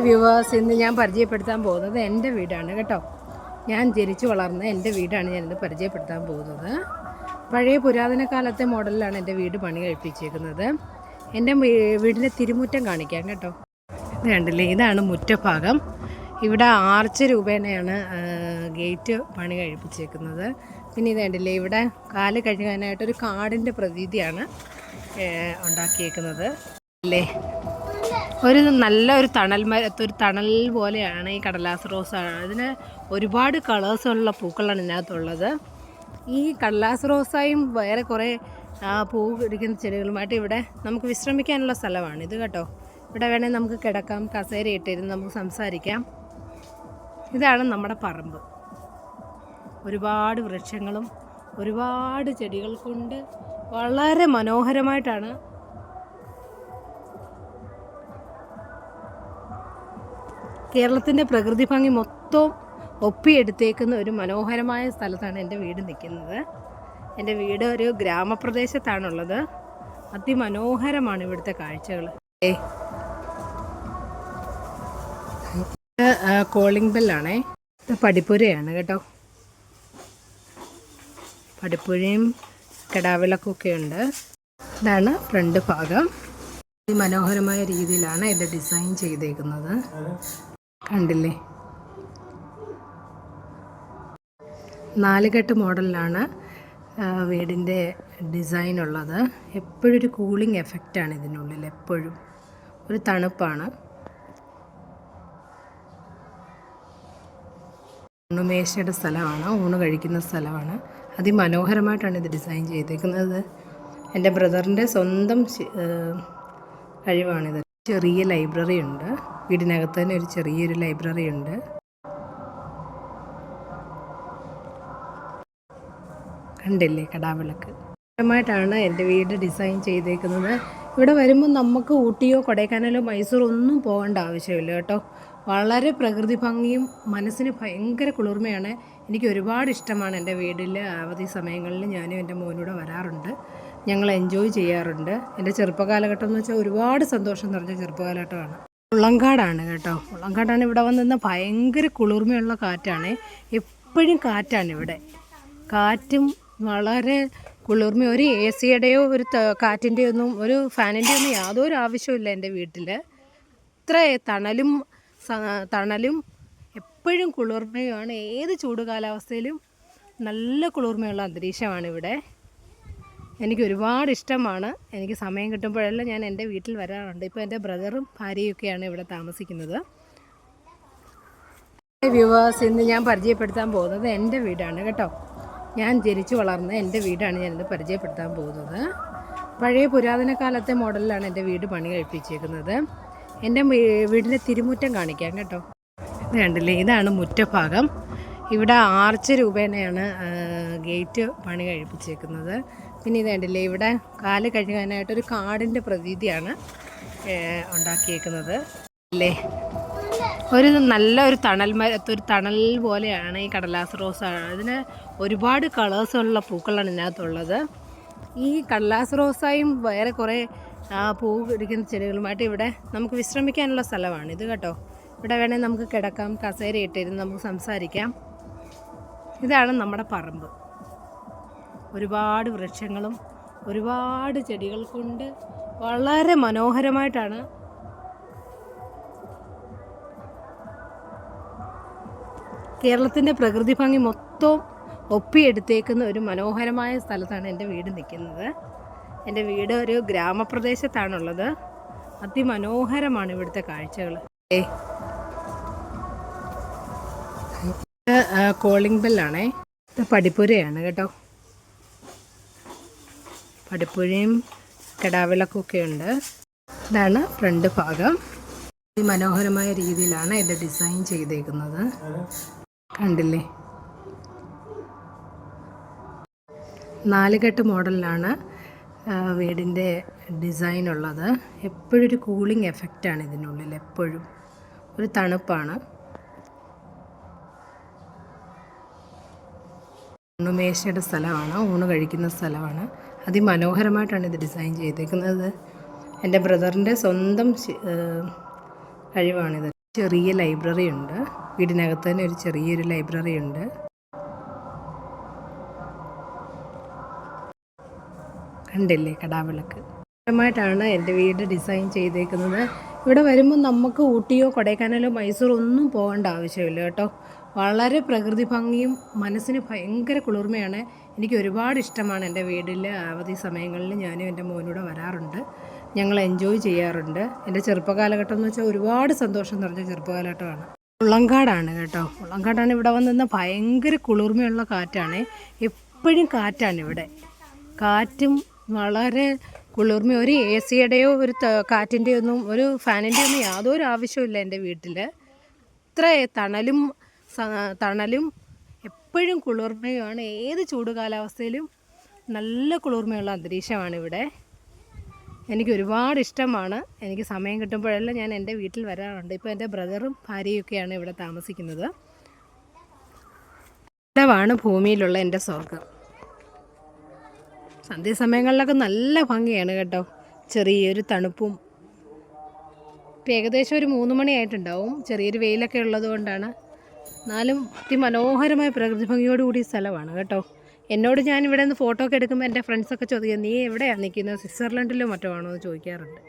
Viewers ഇന്ന് ഞാൻ പരിചയപ്പെടുത്താൻ പോകുന്നത് എന്റെ വീടാണ് കേട്ടോ. ഞാൻ ജനിച്ചു വളർന്ന എന്റെ വീടാണ് ഞാനിന്ന് പരിചയപ്പെടുത്താൻ പോകുന്നത്. പഴയ പുരാതന കാലത്തെ മോഡലിലാണ് എന്റെ വീട് പണി കഴിപ്പിച്ചേക്കുന്നത് എന്റെ വീടിന്റെ തിരുമുറ്റം കാണിക്കാം കേട്ടോ. ഇത് കണ്ടില്ലേ? ഇതാണ് മുറ്റഭാഗം. ഇവിടെ ആർച്ച് രൂപേണയാണ് ഗേറ്റ് പണി കഴിപ്പിച്ചേക്കുന്നത് പിന്നെ ഇത് കണ്ടില്ലേ? ഇവിടെ കാൽ കഴുകാനായിട്ടൊരു കാടിന്റെ പ്രതീതിയാണ് ഉണ്ടാക്കിയേക്കുന്നത്. അല്ലേ? ഒരു നല്ല ഒരു തണൽ ഒരു തണൽ പോലെയാണ് ഈ കടലാസ് റോസ്. അതിന് ഒരുപാട് കളേഴ്സുള്ള പൂക്കളാണ് ഇതിനകത്തുള്ളത്. ഈ കടലാസ് റോസായും വേറെ കുറേ പൂ പിടിക്കുന്ന ചെടികളുമായിട്ട് ഇവിടെ നമുക്ക് വിശ്രമിക്കാനുള്ള സ്ഥലമാണ്. ഇത് കേട്ടോ. ഇവിടെ വേണേൽ നമുക്ക് കിടക്കാം കസേര ഇട്ടിരുന്ന് നമുക്ക് സംസാരിക്കാം. ഇതാണ് നമ്മുടെ പറമ്പ്. ഒരുപാട് വൃക്ഷങ്ങളും ഒരുപാട് ചെടികൾ കൊണ്ട് വളരെ മനോഹരമായിട്ടാണ് കേരളത്തിന്റെ പ്രകൃതി ഭംഗി മൊത്തം ഒപ്പിയെടുത്തേക്കുന്ന ഒരു മനോഹരമായ സ്ഥലത്താണ് എന്റെ വീട് നിൽക്കുന്നത്. എന്റെ വീട് ഒരു ഗ്രാമപ്രദേശത്താണുള്ളത്. അതിമനോഹരമാണ് ഇവിടുത്തെ കാഴ്ചകൾ കോളിംഗ് ബെല്ലാണേ ഇത് പടിപ്പുരയാണ് കേട്ടോ. പടിപ്പുരയും കിടാവിളക്കൊക്കെ ഉണ്ട്. ഇതാണ് ഫ്രണ്ട് ഭാഗം. അതിമനോഹരമായ രീതിയിലാണ് ഇത് ഡിസൈൻ ചെയ്തേക്കുന്നത്. കണ്ടില്ലേ? നാലുകെട്ട് മോഡലിലാണ് വീടിന്റെ ഡിസൈൻ ഉള്ളത് എപ്പോഴും ഒരു കൂളിംഗ് എഫക്റ്റാണ് ഇതിനുള്ളിൽ എപ്പോഴും. ഒരു തണുപ്പാണ്. ഊണുമേശയുടെ സ്ഥലമാണ് ഊണ് കഴിക്കുന്ന സ്ഥലമാണ്. അതിമനോഹരമായിട്ടാണ് ഇത് ഡിസൈൻ ചെയ്തേക്കുന്നത്. എന്റെ ബ്രദറിന്റെ സ്വന്തം കഴിവാണിത്. ചെറിയ ലൈബ്രറി ഉണ്ട് വീടിനകത്ത് തന്നെ ഒരു ചെറിയൊരു ലൈബ്രറി ഉണ്ട്. കണ്ടില്ലേ കടാവിളക്ക്? മായിട്ടാണ് എന്റെ വീട് ഡിസൈൻ ചെയ്തേക്കുന്നത്. ഇവിടെ വരുമ്പോൾ നമുക്ക് ഊട്ടിയോ കൊടൈക്കനാലോ മൈസൂർ ഒന്നും പോകേണ്ട ആവശ്യമില്ല കേട്ടോ. വളരെ പ്രകൃതി ഭംഗിയും മനസ്സിന് ഭയങ്കര കുളിർമയാണ്. എനിക്ക് ഒരുപാട് ഇഷ്ടമാണ് എന്റെ വീട്ടിൽ അവധി സമയങ്ങളിൽ ഞാനും എന്റെ മോനൂടെ വരാറുണ്ട്. ഞങ്ങൾ എൻജോയ് ചെയ്യാറുണ്ട്. എന്റെ ചെറുപ്പകാലഘട്ടം എന്ന് വെച്ചാൽ ഒരുപാട് സന്തോഷം നിറഞ്ഞ ചെറുപ്പകാലഘട്ടമാണ്. ഉള്ളങ്കാടാണ് കേട്ടോ. ഉള്ളങ്കാടാണ് ഇവിടെ വന്നിരുന്ന ഭയങ്കര കുളിർമയുള്ള കാറ്റാണ്. എപ്പോഴും കാറ്റാണ് ഇവിടെ. കാറ്റും വളരെ കുളിർമ ഒരു എ സിയുടെയോ ഒരു കാറ്റിന്റെ ഒന്നും ഒരു ഫാനിന്റെ ഒന്നും യാതൊരു ആവശ്യമില്ല എന്റെ വീട്ടിൽ ഇത്ര തണലും തണലും എപ്പോഴും കുളിർമയുമാണ്. ഏത് ചൂട് കാലാവസ്ഥയിലും നല്ല കുളിർമയുള്ള അന്തരീക്ഷമാണ് ഇവിടെ. എനിക്ക് ഒരുപാട് ഇഷ്ടമാണ്. എനിക്ക് സമയം കിട്ടുമ്പോഴെല്ലാം ഞാൻ എന്റെ വീട്ടിൽ വരാറുണ്ട്. ഇപ്പോൾ എന്റെ ബ്രദറും ഭാര്യയൊക്കെയാണ് ഇവിടെ താമസിക്കുന്നത്. വ്യൂവേഴ്സ് ഇന്ന് ഞാൻ പരിചയപ്പെടുത്താൻ പോകുന്നത് എന്റെ വീടാണ് കേട്ടോ. ഞാൻ ജനിച്ചു വളർന്ന എന്റെ വീടാണ് ഞാനിന്ന് പരിചയപ്പെടുത്താൻ പോകുന്നത്. പഴയ പുരാതന കാലത്തെ മോഡലിലാണ് എന്റെ വീട് പണി കഴിപ്പിച്ചേക്കുന്നത് എന്റെ വീടിന്റെ തിരുമുറ്റം കാണിക്കാം കേട്ടോ. ഇത് കണ്ടില്ലേ? ഇതാണ് മുറ്റഭാഗം. ഇവിടെ ആർച്ച് രൂപേണയാണ് ഗേറ്റ് പണി കഴിപ്പിച്ചേക്കുന്നത് പിന്നെ ഇത് ഇവിടെ കാൽ കഴുകാനായിട്ടൊരു കാടിന്റെ പ്രതീതിയാണ് ഉണ്ടാക്കിയേക്കുന്നത്. അല്ലേ ഒരു നല്ല ഒരു തണൽ ഒരു തണൽ പോലെയാണ് ഈ കടലാസ് റോസ്. അതിന് ഒരുപാട് കളേഴ്സുള്ള പൂക്കളാണ് ഇതിനകത്തുള്ളത്. ഈ കടലാസ് റോസായും വേറെ കുറേ പൂ പിടിക്കുന്ന ചെടികളുമായിട്ട് ഇവിടെ നമുക്ക് വിശ്രമിക്കാനുള്ള സ്ഥലമാണ്. ഇത് കേട്ടോ. ഇവിടെ വേണേൽ നമുക്ക് കിടക്കാം കസേര ഇട്ടിരുന്ന് നമുക്ക് സംസാരിക്കാം. ഇതാണ് നമ്മുടെ പറമ്പ്. ഒരുപാട് വൃക്ഷങ്ങളും ഒരുപാട് ചെടികൾ കൊണ്ട് വളരെ മനോഹരമായിട്ടാണ് കേരളത്തിന്റെ പ്രകൃതി ഭംഗി മൊത്തം ഒപ്പിയെടുത്തേക്കുന്ന ഒരു മനോഹരമായ സ്ഥലത്താണ് എന്റെ വീട് നിൽക്കുന്നത്. എന്റെ വീട് ഒരു ഗ്രാമപ്രദേശത്താണുള്ളത്. അതിമനോഹരമാണ് ഇവിടുത്തെ കാഴ്ചകൾ. കോളിംഗ് ബെല്ലാണേ ഇത് പടിപ്പുരയാണ് കേട്ടോ. പടിപ്പുരയും കിടാവിളക്കൊക്കെ ഉണ്ട് ഇതാണ് ഫ്രണ്ട് ഭാഗം. മനോഹരമായ രീതിയിലാണ് ഇത് ഡിസൈൻ ചെയ്തേക്കുന്നത്. കണ്ടില്ലേ? നാലുകെട്ട് മോഡലിലാണ് വീടിന്റെ ഡിസൈൻ ഉള്ളത്. എപ്പോഴും ഒരു കൂളിംഗ് എഫക്റ്റാണ് ഇതിനുള്ളിൽ എപ്പോഴും. ഒരു തണുപ്പാണ്. ഊണുമേശയുടെ സ്ഥലമാണ് ഊണ് കഴിക്കുന്ന സ്ഥലമാണ്. അതിമനോഹരമായിട്ടാണ് ഇത് ഡിസൈൻ ചെയ്തേക്കുന്നത്. എന്റെ ബ്രദറിന്റെ സ്വന്തം കഴിവാണിത്. ചെറിയ ലൈബ്രറി ഉണ്ട്. വീടിനകത്ത് തന്നെ ഒരു ചെറിയൊരു ലൈബ്രറി ഉണ്ട്. കണ്ടില്ലേ കടാവിളക്ക്? ായിട്ടാണ് എന്റെ വീട് ഡിസൈൻ ചെയ്തേക്കുന്നത്. ഇവിടെ വരുമ്പോൾ നമുക്ക് ഊട്ടിയോ കൊടൈക്കനാലോ മൈസൂർ ഒന്നും പോകേണ്ട ആവശ്യമില്ല കേട്ടോ. വളരെ പ്രകൃതി ഭംഗിയും മനസ്സിന് ഭയങ്കര കുളിർമയാണ്. എനിക്ക് ഒരുപാട് ഇഷ്ടമാണ് എന്റെ വീട്ടിൽ അവധി സമയങ്ങളിൽ ഞാനും എന്റെ മോനൂടെ വരാറുണ്ട്. ഞങ്ങൾ എൻജോയ് ചെയ്യാറുണ്ട്. എന്റെ ചെറുപ്പകാലഘട്ടം എന്ന് വെച്ചാൽ ഒരുപാട് സന്തോഷം നിറഞ്ഞ ചെറുപ്പകാലഘട്ടമാണ്. ഉള്ളങ്കാടാണ് കേട്ടോ. ഉള്ളങ്കാടാണ് ഇവിടെ വന്നിരുന്ന ഭയങ്കര കുളിർമയുള്ള കാറ്റാണ്. എപ്പോഴും കാറ്റാണ് ഇവിടെ. കാറ്റും വളരെ കുളിർമ ഒരു എ സിയുടെയോ ഒരു കാറ്റിന്റെയോ ഒന്നും ഒരു ഫാനിന്റെ ഒന്നും യാതൊരു ആവശ്യമില്ല എന്റെ വീട്ടിൽ. ഇത്ര തണലും തണലും എപ്പോഴും കുളിർമയുമാണ്. ഏത് ചൂട് കാലാവസ്ഥയിലും നല്ല കുളിർമയുള്ള അന്തരീക്ഷമാണ് ഇവിടെ. എനിക്ക് ഒരുപാട് ഇഷ്ടമാണ്. എനിക്ക് സമയം കിട്ടുമ്പോഴെല്ലാം ഞാൻ എന്റെ വീട്ടിൽ വരാറുണ്ട്. ഇപ്പോൾ എന്റെ ബ്രദറും ഭാര്യയൊക്കെയാണ് ഇവിടെ താമസിക്കുന്നത്. ഇടവാണ് ഭൂമിയിലുള്ള എന്റെ സ്വർഗം സന്ധ്യാസമയങ്ങളിലൊക്കെ നല്ല ഭംഗിയാണ് കേട്ടോ. ചെറിയൊരു തണുപ്പും. ഇപ്പം ഏകദേശം ഒരു മൂന്ന് മണിയായിട്ടുണ്ടാവും. ചെറിയൊരു വെയിലൊക്കെ ഉള്ളത് കൊണ്ടാണ് എന്നാലും അതിമനോഹരമായ പ്രകൃതി ഭംഗിയോട് ഭംഗിയോടുകൂടിയ സ്ഥലമാണ് കേട്ടോ. എന്നോട് ഞാൻ ഇവിടെ നിന്ന് ഫോട്ടോ ഒക്കെ എടുക്കുമ്പോൾ എന്റെ ഫ്രണ്ട്സൊക്കെ ചോദിക്കുക നീ എവിടെയാണ് നിൽക്കുന്നത്? സ്വിറ്റ്സർലൻഡിലോ മറ്റോ ആണോ? എന്ന് ചോദിക്കാറുണ്ട്.